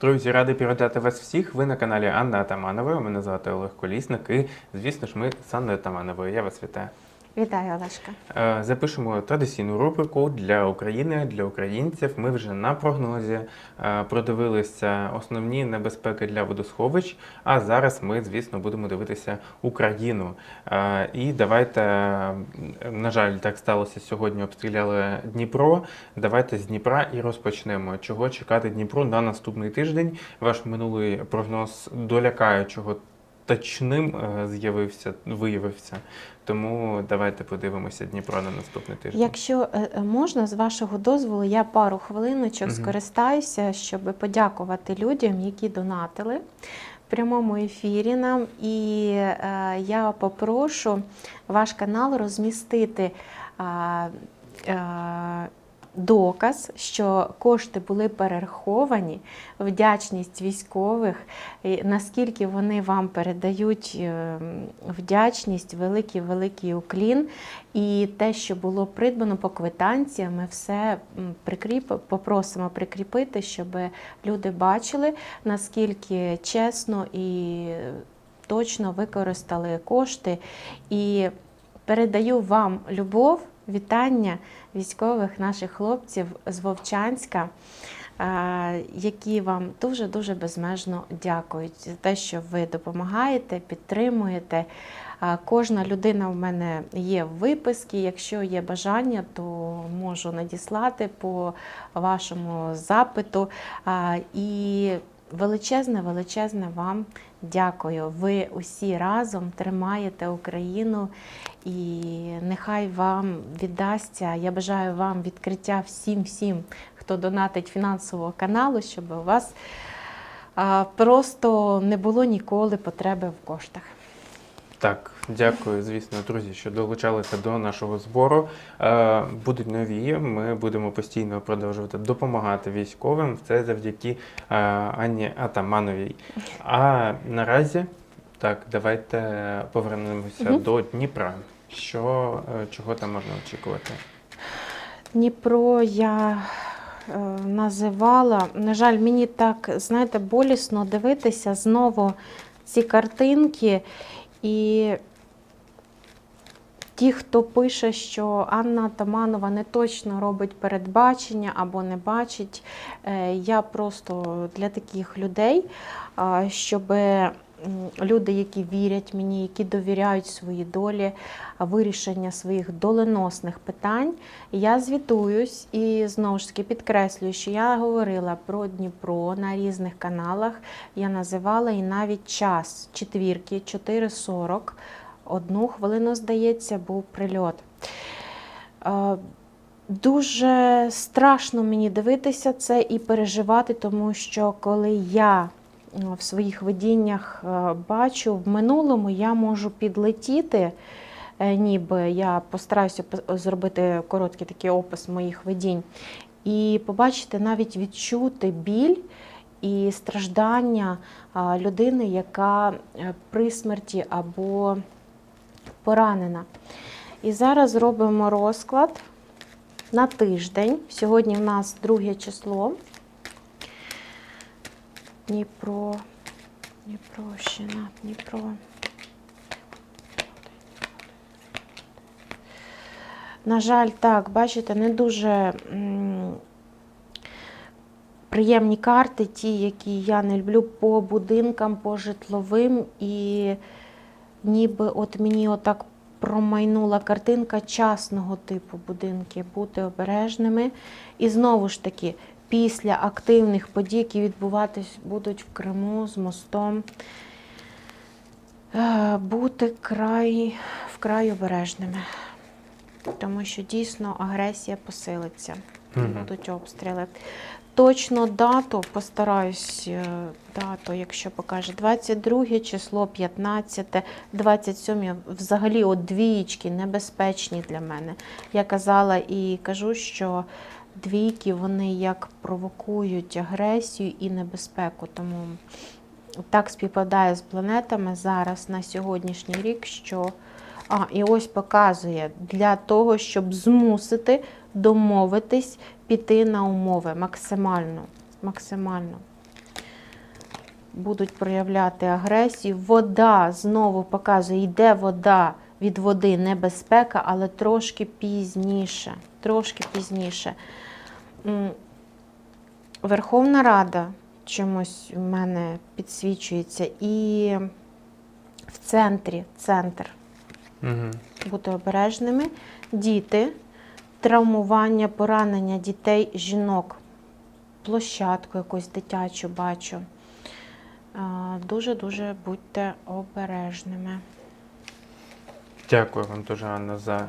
Друзі, радий привітати вас всіх. Ви на каналі Анна Атаманова. Мене звати Олег Колісник. І, звісно ж, ми з Анною Атамановою. Я вас вітаю. Вітаю, Олешка. Е, Запишемо традиційну рубрику для України, для українців. Ми вже на прогнозі е, продивилися основні небезпеки для водосховищ. А зараз ми, звісно, будемо дивитися Україну. Е, І давайте, на жаль, так сталося сьогодні. Обстріляли Дніпро. Давайте з Дніпра і розпочнемо. Чого чекати Дніпру на наступний тиждень? Ваш минулий прогноз долякаючого точним е, з'явився, виявився. Тому давайте подивимося Дніпро на наступний тиждень. Якщо е, е, можна, з вашого дозволу, я пару хвилиночок Мгм. скористаюся, щоб подякувати людям, які донатили в прямому ефірі нам. І е, я попрошу ваш канал розмістити. а, е, Доказ, що кошти були перераховані, вдячність військових, наскільки вони вам передають е, вдячність, великий великий уклін. І те, що було придбано по квитанціям, ми все прикріп, попросимо прикріпити, щоб люди бачили, наскільки чесно і точно використали кошти. І передаю вам любов, вітання військових наших хлопців з Вовчанська. е, Які вам дуже дуже безмежно дякують за те, що ви допомагаєте, підтримуєте. Кожна людина в мене є в виписці. Якщо є бажання, то можу надіслати по вашому запиту. І величезне, величезне вам дякую. Ви усі разом тримаєте Україну, і нехай вам віддасться. Я бажаю вам відкриття всім, всім, хто донатить фінансового каналу, щоб у вас просто не було ніколи потреби в коштах. Так, дякую, звісно, друзі, що долучалися до нашого збору. Е, Будуть нові. Ми будемо постійно продовжувати допомагати військовим. Це завдяки е, Анні Атамановій. А наразі так, давайте повернемося Мгм. до Дніпра. Що е, чого там можна очікувати? Дніпро я е, називала. На жаль, мені так, знаєте, болісно дивитися знову ці картинки. І ті, хто пише, що Анна Таманова не точно робить передбачення або не бачить, е, я просто для таких людей, щоб люди, які вірять мені, які довіряють свої долі, вирішення своїх доленосних питань, я звітуюсь і знову ж таки підкреслюю, що я говорила про Дніпро на різних каналах. Я називала і навіть час четвірки 4.40. Одну хвилину, здається, був прильот. Дуже страшно мені дивитися це і переживати, тому що коли я в своїх видіннях е, бачу, в минулому я можу підлетіти, е, ніби я постараюся зробити короткий такий опис моїх видінь, і побачити, навіть відчути біль і страждання людини, яка е, при смерті або поранена. І зараз робимо розклад на тиждень. Сьогодні в нас друге число. Дніпро, Дніпрощина, Дніпро. На жаль, так, бачите, не дуже приємні карти, ті, які я не люблю по будинкам, по житловим. І ніби от мені отак промайнула картинка частного типу будинки, бути обережними. І знову ж таки, після активних подій, які відбуватись будуть в Криму з мостом, е, бути край, вкрай обережними. Тому що дійсно агресія посилиться, будуть обстріли. Точно дату постараюсь е, дату, якщо покаже 22 число, 15, 27, взагалі от небезпечні для мене. Я казала і кажу, що двійки вони як провокують агресію і небезпеку. Тому так співпадає з планетами зараз на сьогоднішній рік, що а, і ось показує для того, щоб змусити домовитись, піти на умови максимально. максимально. будуть проявляти агресію. Вода знову показує, йде вода від води, небезпека, але трошки пізніше. Трошки пізніше. Верховна Рада чимось в мене підсвічується, і в центрі, центр Угу. бути обережними. Діти, травмування, поранення дітей, жінок, площадку якусь дитячу бачу. Дуже-дуже будьте обережними. Дякую вам дуже, Анна, за е,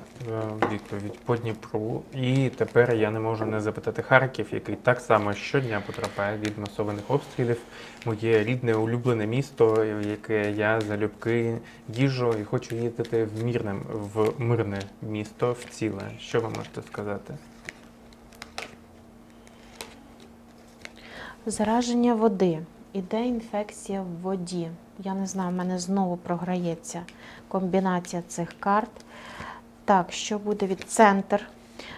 відповідь по Дніпру. І тепер я не можу не запитати Харків, який так само щодня потрапляє від масованих обстрілів. Моє рідне улюблене місто, яке я залюбки їжу і хочу їздити в мирне, в мирне місто, в ціле. Що ви можете сказати? Зараження води. Іде інфекція в воді. Я не знаю, в мене знову програється комбінація цих карт. Так, що буде від центр?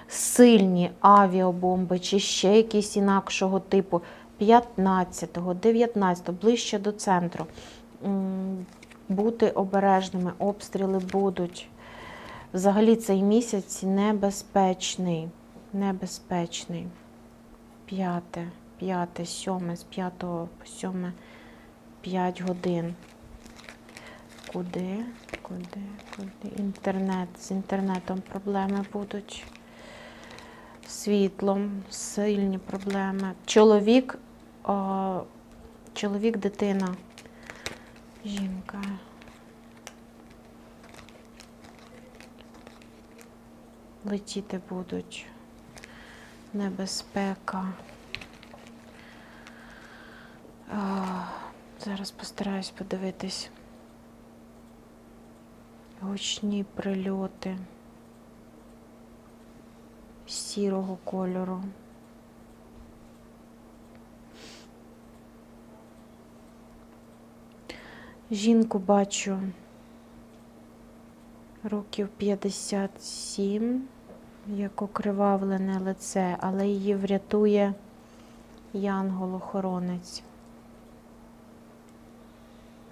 Сильні авіабомби чи ще якісь інакшого типу 15-го, 19-го, ближче до центру. Бути обережними, обстріли будуть. Взагалі цей місяць небезпечний. Небезпечний. П'яте, п'яте, сьоме, з п'ятого по сьоме, п'ять годин. Куди? Куди? Куди? Інтернет. З інтернетом проблеми будуть. Світлом, сильні проблеми. Чоловік, о, чоловік, дитина, жінка. Летіти будуть. Небезпека. Зараз постараюсь подивитись. Гучні прильоти сірого кольору. Жінку бачу років 57, як окривавлене лице, але її врятує янгол-охоронець.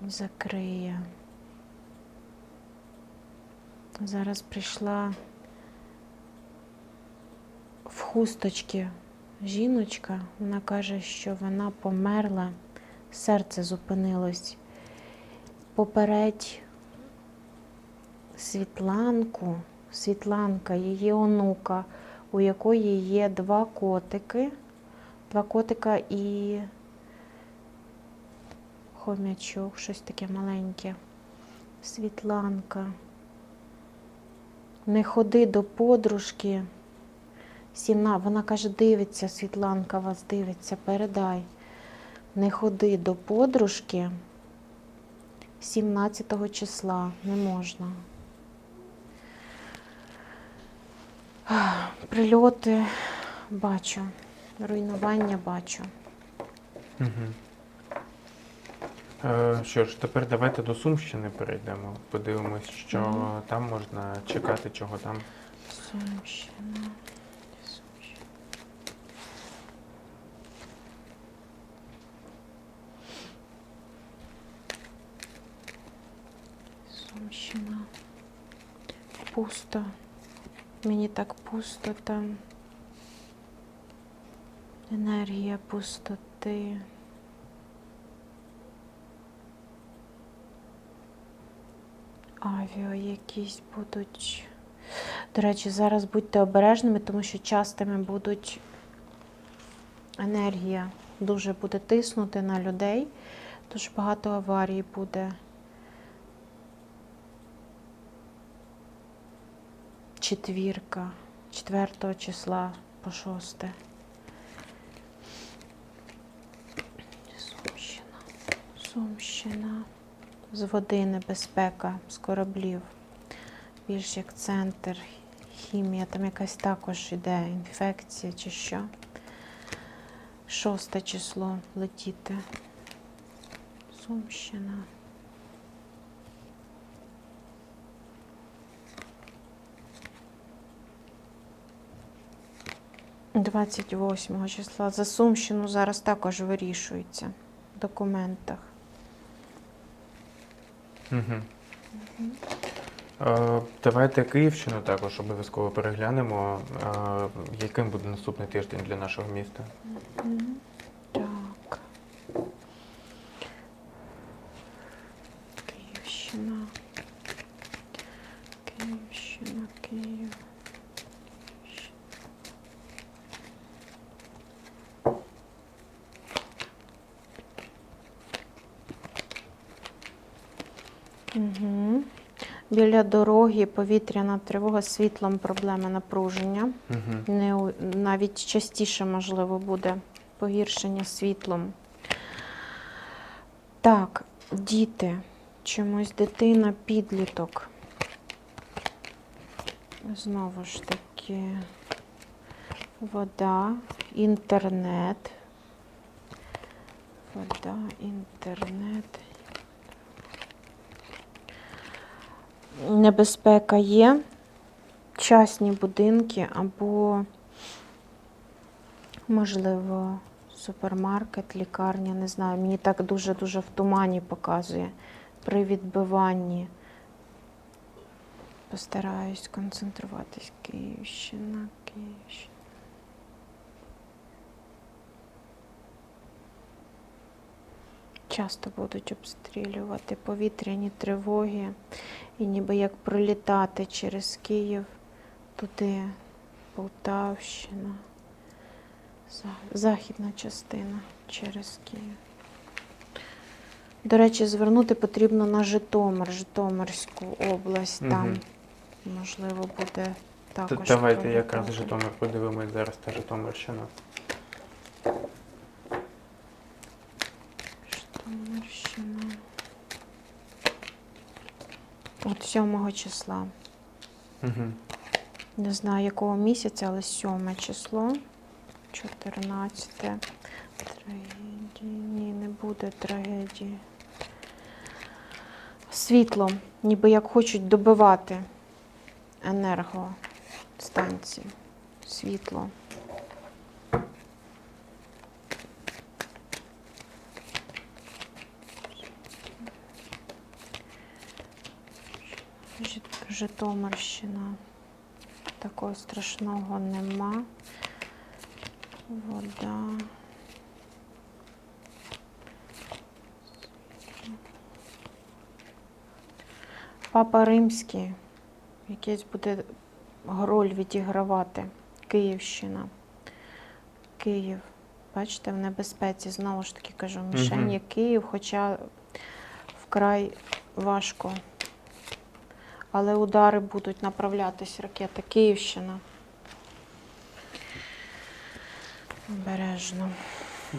Закриє. Зараз прийшла в хусточки жіночка. Вона каже, що вона померла, серце зупинилось. Попередь Світланку, Світланка, її онука, у якої є два котики, два котика і хомячок, щось таке маленьке. Світланка. Не ходи до подружки. Сімна, вона каже, дивиться, Світланка вас дивиться, передай. Не ходи до подружки 17 числа, не можна. Прильоти бачу, руйнування бачу. Угу. Е, що ж, тепер давайте до Сумщини перейдемо. Подивимось, що Мгм. там можна чекати, чого там. Сумщина. Сумщина. Сумщина. Пусто. Мені так пусто там. Енергія пустоти. Авіо якісь будуть. До речі, зараз будьте обережними, тому що частими будуть енергія дуже буде тиснути на людей. Дуже багато аварій буде. Четвірка, 4 числа по 6. Сумщина. Сумщина. З води небезпека, з кораблів більш як центр, хімія, там якась також іде інфекція чи що. Шосте число летіти. Сумщина. 28 числа. За Сумщину зараз також вирішується. в документах. Угу. Давайте Київщину також обов'язково переглянемо. Е, яким буде наступний тиждень для нашого міста? Так. Київщина. Київщина, Київ. Угу. Біля дороги повітряна тривога світлом проблеми напруження. Угу. Не, навіть частіше, можливо, буде погіршення світлом. Так, діти, чомусь дитина, підліток. Знову ж таки, вода, інтернет. Вода, інтернет. Небезпека є частні будинки або, можливо, супермаркет, лікарня, не знаю. Мені так дуже-дуже в тумані показує при відбиванні. Постараюсь концентруватись. Київщина, Київщина. Часто будуть обстрілювати повітряні тривоги і ніби як пролітати через Київ туди, Полтавщина, західна частина через Київ. До речі, звернути потрібно на Житомир, Житомирську область. Там, можливо, буде також. Давайте якраз. Житомир подивимось зараз та Житомирщина. Житомирщина. От 7 числа. Угу. Не знаю, якого місяця, але 7 число. 14. Трагедії. Ні, не буде трагедії. Світло, ніби як хочуть добивати енергостанції. Світло. Житомирщина. Такого страшного нема. Вода. Папа Римський. Якийсь буде роль відігравати. Київщина. Київ. Бачите, в небезпеці. Знову ж таки кажу, мішень Мгм. є Київ, хоча вкрай важко. Але удари будуть направлятись ракети. Київщина. Обережно.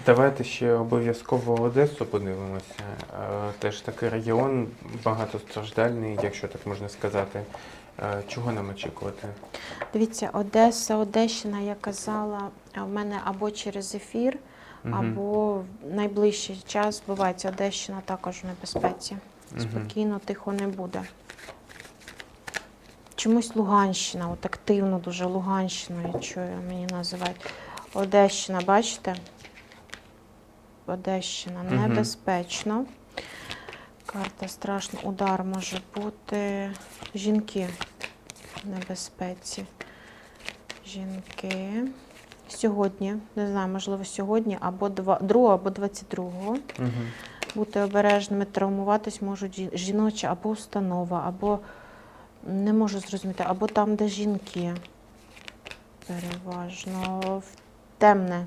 Давайте ще обов'язково Одесу подивимося. Е, Теж такий регіон багатостраждальний, якщо так можна сказати. Е, Чого нам очікувати? Дивіться, Одеса, Одещина, я казала, в мене або через ефір, або в найближчий час збувається Одещина також в небезпеці. Спокійно, тихо не буде. Чомусь Луганщина, от активно дуже Луганщина, я чую, мені називають. Одещина, бачите? Одещина, небезпечно. Карта страшно, удар може бути. Жінки в небезпеці. Жінки. Сьогодні, не знаю, можливо, сьогодні або 2 або 22 Мгм. бути обережними, травмуватись можуть жіноча або установа, або не можу зрозуміти, або там, де жінки. Переважно в темне.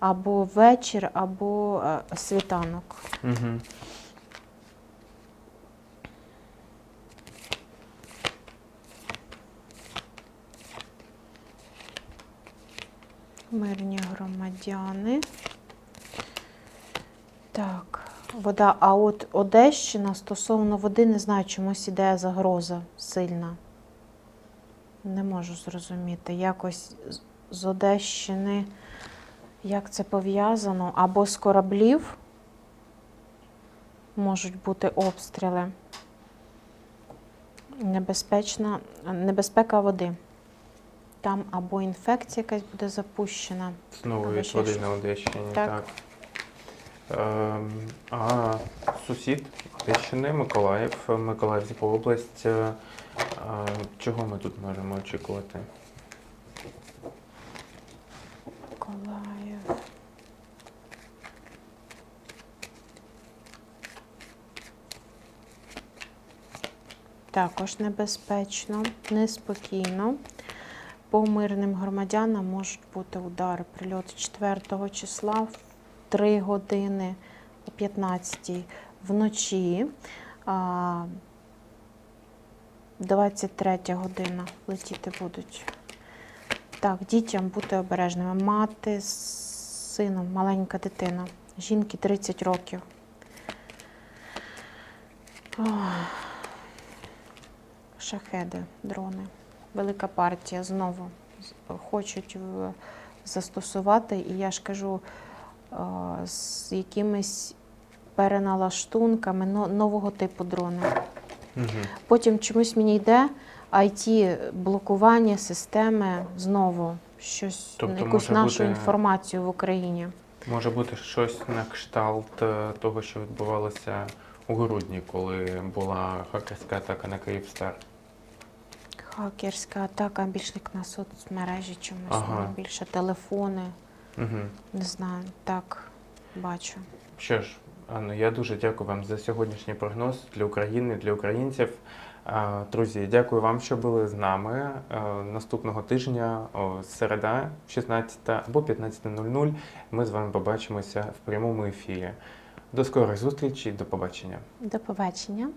Або вечір, або е, світанок. Мгм. Мирні громадяни. Так, вода. А от Одещина стосовно води, не знаю, чомусь іде загроза сильна. Не можу зрозуміти. Якось з- Одещини, як це пов'язано, або з кораблів можуть бути обстріли. Небезпечна, небезпека води. Там або інфекція якась буде запущена. Знову від води на Одещині. Так. Так. Ем, А сусід Одещини, Миколаїв, Миколаївська область. Е, Чого ми тут можемо очікувати? Миколаїв. Також небезпечно, неспокійно. По мирним громадянам можуть бути удари. Прильоти 4 числа 3 години о 15 вночі. 23 година летіти будуть. Так, дітям бути обережними. Мати з сином, маленька дитина. Жінки 30 років. Шахеди, дрони. Велика партія знову хочуть застосувати, і я ж кажу, з якимись переналаштунками нового типу дрони. Угу. Потім чомусь мені йде IT блокування системи знову щось Тобто якусь нашу бути- інформацію в Україні. Може бути щось на кшталт е, того, що відбувалося у грудні, коли була хакерська атака на Київстар. Хакерська атака більш як на соцмережі чомусь, Ага. ну, більше телефони. Угу. Не знаю, так бачу. Що ж, Анно, я дуже дякую вам за сьогоднішній прогноз для України, для українців. Друзі, дякую вам, що були з нами. Наступного тижня, середа, 16 або 15.00, ми з вами побачимося в прямому ефірі. До скорих зустрічей, до побачення. До побачення.